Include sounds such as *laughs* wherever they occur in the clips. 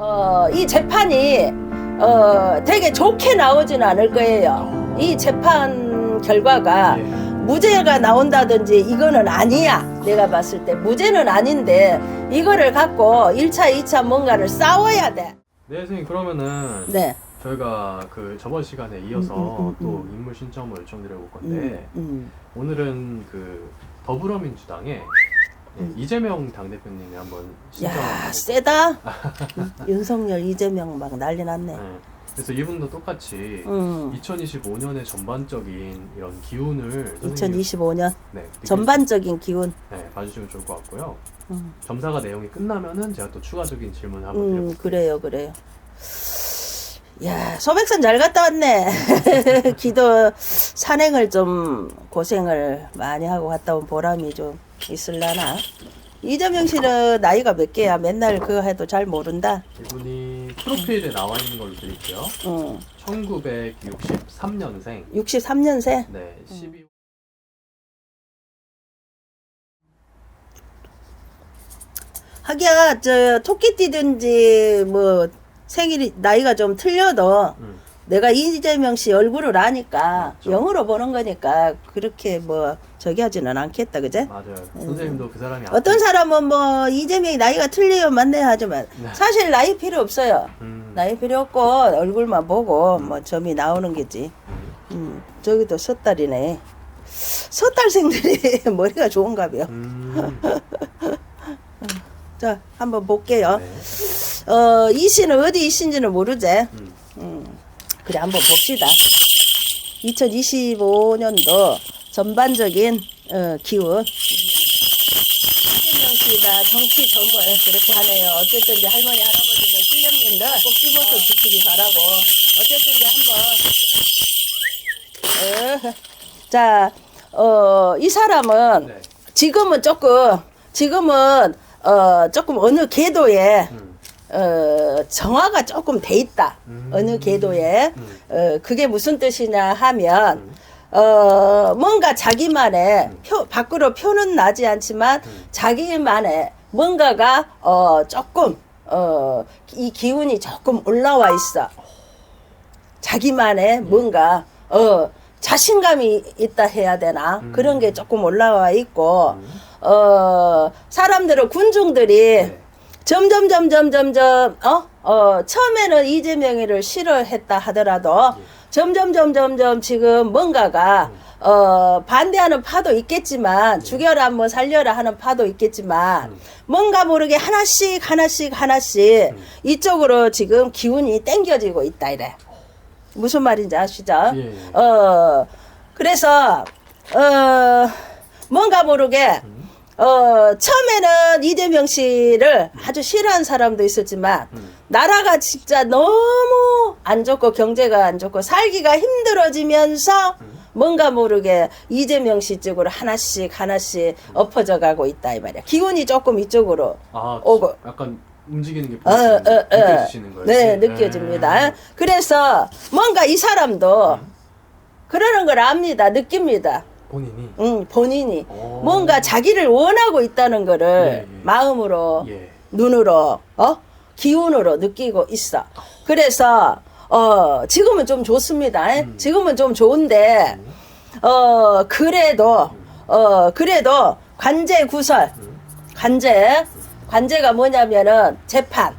어, 이 재판이 어, 되게 좋게 나오지는 않을 거예요. 이 재판 결과가 예. 무죄가 나온다든지 이거는 아니야. 내가 봤을 때 무죄는 아닌데 이거를 갖고 1차, 2차 뭔가를 싸워야 돼. 네, 선생님 그러면은 네. 저희가 그 저번 시간에 이어서 음, 음, 음, 또 음. 인물 신청을 요청드려볼 건데 음, 음. 오늘은 그 더불어민주당의 예, 음. 이재명 당대표님이 한번 신청을 야. 세다. 음, 윤석열, 이재명 막 난리 났네. 네. 그래서 이분도 똑같이 음. 2025년의 전반적인 이런 기운을 선생님, 2025년 네, 전반적인 기운. 네, 봐주시면 좋을 것 같고요. 음, 점사가 내용이 끝나면은 제가 또 추가적인 질문을 한번 음 드려볼게요. 그래요, 그래요. 야, 소백산 잘 갔다 왔네. *laughs* 기도 산행을 좀 고생을 많이 하고 갔다 온 보람이 좀 있을라나. 이재명 씨는 나이가 몇 개야? 맨날 그거 해도 잘 모른다. 이분이 프로필에 나와 있는 걸로 드릴게요. 응. 1963년생. 63년생? 네, 12. 하기야, 저, 토끼띠든지, 뭐, 생일이, 나이가 좀 틀려도, 음. 내가 이재명 씨 얼굴을 아니까, 맞죠. 영으로 보는 거니까, 그렇게 뭐, 저기 하지는 않겠다, 그제? 맞아요. 선생님도 그 사람이 음. 어떤 사람은 뭐, 이재명이 나이가 틀려요, 맞네, 하지만, 네. 사실 나이 필요 없어요. 음. 나이 필요 없고, 얼굴만 보고, 뭐, 점이 나오는 거지. 음. 음, 저기도 섣달이네. 섣달생들이 *laughs* 머리가 좋은가 봐요. 음. *laughs* 자, 한번 볼게요. 네. 어, 이 씨는 어디 이 씨인지는 모르지? 음. 음, 그래, 한번 봅시다. 2025년도 전반적인 어, 기운. 씨가 정치 정권 그렇게 하네요. 어쨌든 이제 할머니, 할아버지들, 신령님들 꼭 집어서 지키기 바라고. 어쨌든 이제 한번. 어, 자, 어, 이 사람은 네. 지금은 조금, 지금은 어, 조금 어느 궤도에 음. 어, 정화가 조금 돼 있다. 음. 어느 궤도에. 음. 어, 그게 무슨 뜻이냐 하면, 음. 어, 뭔가 자기만의 표, 밖으로 표는 나지 않지만 음. 자기만의 뭔가가, 어, 조금, 어, 이 기운이 조금 올라와 있어. 자기만의 뭔가, 어, 자신감이 있다 해야 되나? 음. 그런 게 조금 올라와 있고, 음. 어, 사람들은, 군중들이 네. 점점 점점 점점 어? 어 처음에는 이재명이를 싫어했다 하더라도 예. 점점 점점 점 지금 뭔가가 어 반대하는 파도 있겠지만 죽여라 뭐 살려라 하는 파도 있겠지만 음. 뭔가 모르게 하나씩 하나씩 하나씩 음. 이쪽으로 지금 기운이 땡겨지고 있다 이래 무슨 말인지 아시죠? 예, 예. 어 그래서 어 뭔가 모르게 음. 어, 처음에는 이재명 씨를 아주 싫어하는 사람도 있었지만, 음. 나라가 진짜 너무 안 좋고, 경제가 안 좋고, 살기가 힘들어지면서, 음. 뭔가 모르게 이재명 씨 쪽으로 하나씩 하나씩 엎어져 가고 있다, 이 말이야. 기운이 조금 이쪽으로. 아, 오고. 약간 움직이는 게 어, 어, 어. 느껴지시는 거예요? 네, 예. 느껴집니다. 그래서 뭔가 이 사람도 음. 그러는 걸 압니다. 느낍니다. 본인이. 응, 본인이. 오. 뭔가 자기를 원하고 있다는 거를 예, 예. 마음으로 예. 눈으로 어 기운으로 느끼고 있어. 그래서 어 지금은 좀 좋습니다. 음. 지금은 좀 좋은데 어 그래도 어 그래도 관제 구설 음. 관제 관제가 뭐냐면은 재판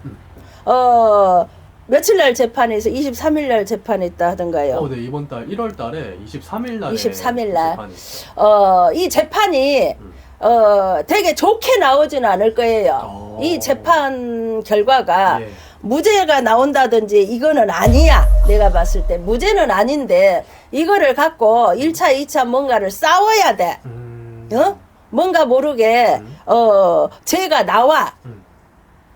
어 며칠 날 재판에서 23일 날 재판했다 하던가요. 어, 네, 이번 달 1월 달에 23일 날에 23일 날. 재판이 있어요. 어, 이 재판이 음. 어, 되게 좋게 나오지는 않을 거예요. 어. 이 재판 결과가 예. 무죄가 나온다든지 이거는 아니야. 내가 봤을 때 무죄는 아닌데 이거를 갖고 1차, 2차 뭔가를 싸워야 돼. 음. 어? 뭔가 모르게 음. 어, 죄가 나와. 음.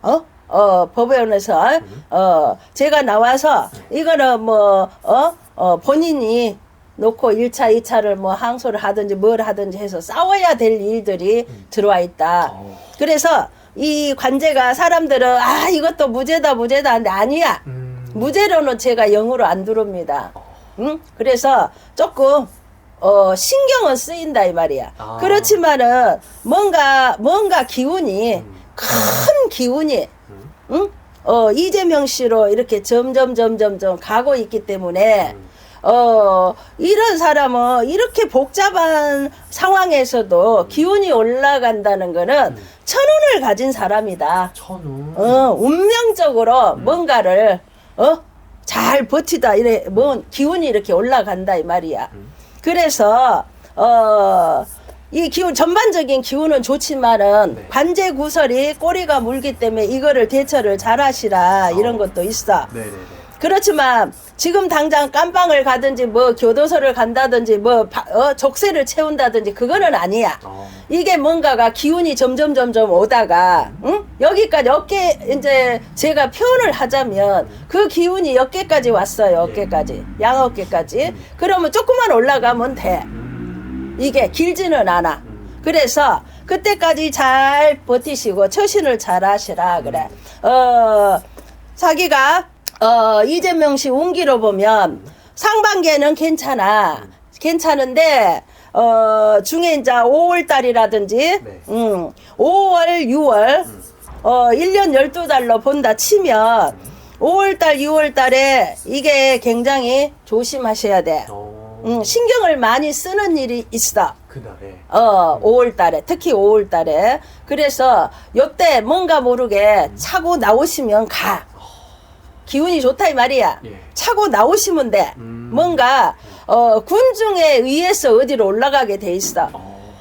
어? 어, 법원에서, 음. 어, 제가 나와서, 이거는 뭐, 어, 어, 본인이 놓고 1차, 2차를 뭐 항소를 하든지 뭘 하든지 해서 싸워야 될 일들이 들어와 있다. 어. 그래서 이 관제가 사람들은, 아, 이것도 무죄다, 무죄다 하는데 아니야. 음. 무죄로는 제가 영으로 안 들어옵니다. 응? 그래서 조금, 어, 신경은 쓰인다, 이 말이야. 아. 그렇지만은, 뭔가, 뭔가 기운이, 음. 큰 기운이, 음. 응? 어, 이재명 씨로 이렇게 점점 점점 점 가고 있기 때문에 음. 어, 이런 사람은 이렇게 복잡한 상황에서도 기운이 올라간다는 거는 음. 천운을 가진 사람이다. 천우. 어, 운명적으로 뭔가를 어? 잘 버티다 이래 뭐 기운이 이렇게 올라간다 이 말이야. 음. 그래서 어. 이 기운 전반적인 기운은 좋지만은 네. 관제 구설이 꼬리가 물기 때문에 이거를 대처를 잘 하시라 이런 어. 것도 있어. 네네네. 그렇지만 지금 당장 깜빵을 가든지 뭐 교도소를 간다든지 뭐 바- 어, 족쇄를 채운다든지 그거는 아니야. 어. 이게 뭔가가 기운이 점점 점점 오다가 응? 여기까지 어깨 이제 제가 표현을 하자면 그 기운이 어깨까지 왔어요 어깨까지 양어깨까지 그러면 조금만 올라가면 돼 음. 이게 길지는 않아 음. 그래서 그때까지 잘 버티시고 처신을 잘 하시라 그래 어 자기가 어 이재명 씨 운기로 보면 상반기에는 괜찮아 괜찮은데 어 중에 이제 5월 달이라든지 네. 음 5월 6월 어 1년 12달로 본다 치면 5월 달 6월 달에 이게 굉장히 조심하셔야 돼. 어. 음, 신경을 많이 쓰는 일이 있어. 그날에. 어, 5월 달에, 특히 5월 달에. 그래서 요때 뭔가 모르게 차고 나오시면 가. 기운이 좋다 이 말이야. 예. 차고 나오시면 돼. 음. 뭔가 어, 군중에 의해서 어디로 올라가게 돼 있어. 어.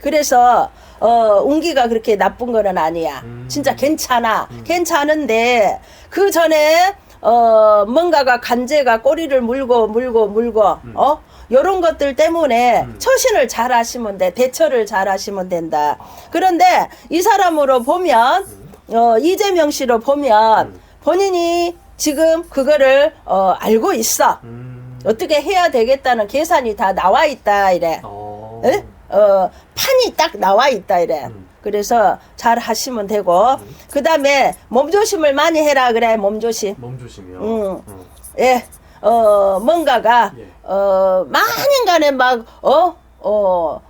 그래서 어, 운기가 그렇게 나쁜 거는 아니야. 음. 진짜 괜찮아. 괜찮은데 그 전에 어, 뭔가가 간제가 꼬리를 물고 물고 물고 어? 요런 것들 때문에 음. 처신을 잘 하시면 돼. 대처를 잘 하시면 된다. 그런데 이 사람으로 보면 어, 이재명 씨로 보면 음. 본인이 지금 그거를 어, 알고 있어. 음. 어떻게 해야 되겠다는 계산이 다 나와 있다 이래. 어. 에? 어, 판이 딱 나와 있다 이래. 음. 그래서 잘 하시면 되고 그 다음에 몸조심을 많이 해라 그래 몸조심. 몸조심이요. 음. 음. 예. 어, 뭔가가 예. 어, 만인간에 막 어, 어,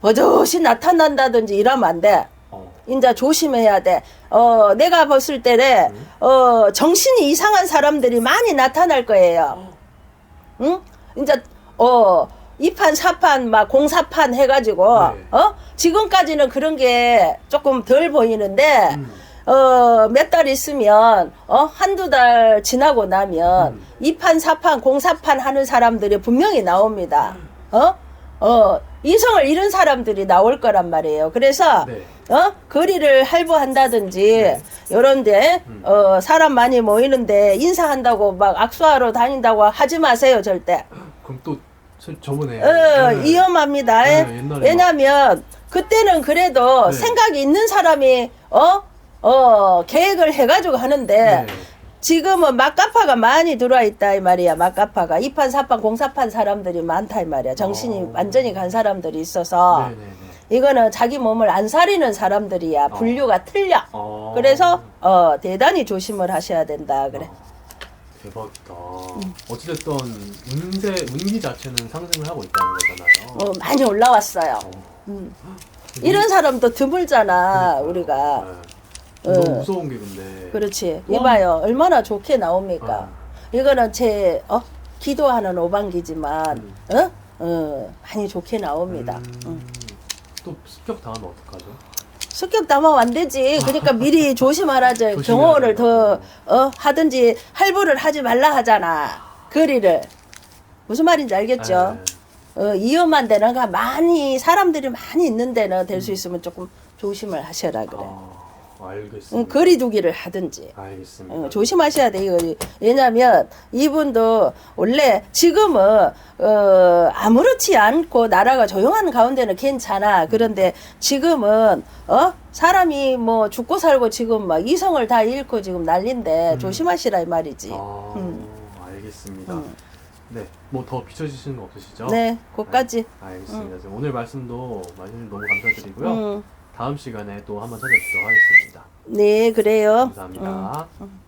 버젓이 나타난다든지 이러면 안 돼. 어. 인자 조심해야 돼. 어, 내가 봤을 때에, 어, 정신이 이상한 사람들이 많이 나타날 거예요. 응? 인자, 어, 2판, 4판, 막 공사판 해가지고, 네. 어? 지금까지는 그런 게 조금 덜 보이는데, 음. 어, 몇 달 있으면, 어, 한두 달 지나고 나면, 음. 이판사판 공사판 하는 사람들이 분명히 나옵니다. 어? 어, 이성을 잃은 사람들이 나올 거란 말이에요. 그래서, 네. 어? 거리를 할부한다든지, 요런데, 음. 어, 사람 많이 모이는데 인사한다고 막 악수하러 다닌다고 하지 마세요, 절대. 그럼 또 저- 저번에 어, 네. 위험합니다. 네, 예. 옛날에 왜냐면, 그때는 그래도 네. 생각이 있는 사람이, 어? 어, 계획을 해 가지고 하는데, 네. 지금은 막가파가 많이 들어와 있다 이 말이야 막가파가 이판사판 공사판 사람들이 많다 이 말이야 정신이 어. 완전히 간 사람들이 있어서 네 네 네. 이거는 자기 몸을 안 사리는 사람들이야 분류가 틀려 어. 그래서 어 대단히 조심을 하셔야 된다 그래 대박이다. 음. 어찌됐든 운세 운기 자체는 상승을 하고 있다는 거잖아요. 어 많이 올라왔어요 어. 음. 이런 사람도 드물잖아 그러니까요. 우리가 네. 어. 너무 무서운 게 근데. 그렇지 와. 이봐요 얼마나 좋게 나옵니까 어. 이거는 제 어? 기도하는 오반기지만 음. 어? 어, 많이 좋게 나옵니다. 음. 응. 또 습격 당하면 어떡하죠? 습격 담아 안 되지. 그러니까 미리 *laughs* 조심하라죠. 경호를 더. 어, 하든지 할부를 하지 말라 하잖아. 거리를 무슨 말인지 알겠죠? 네. 어, 위험한 데는 많이 사람들이 많이 있는 데는 될 수 있으면 조금 조심을 하셔라 그래. 아, 알겠습니다. 응, 거리 두기를 하든지. 알겠습니다. 어, 조심하셔야 돼요. 왜냐하면 이분도 원래 지금은 어, 아무렇지 않고 나라가 조용한 가운데는 괜찮아. 그런데 지금은 어 사람이 뭐 죽고 살고 지금 막 이성을 다 잃고 지금 난린데 음. 조심하시라 이 말이지. 아, 음. 알겠습니다. 음. 네, 뭐 더 비춰주시는 거 없으시죠? 네, 그까지. 네, 알겠습니다. 지금 오늘 말씀도 말씀 너무 감사드리고요. 음, 다음 시간에 또 한번 찾아뵙도록 하겠습니다. 네, 그래요. 감사합니다. 음.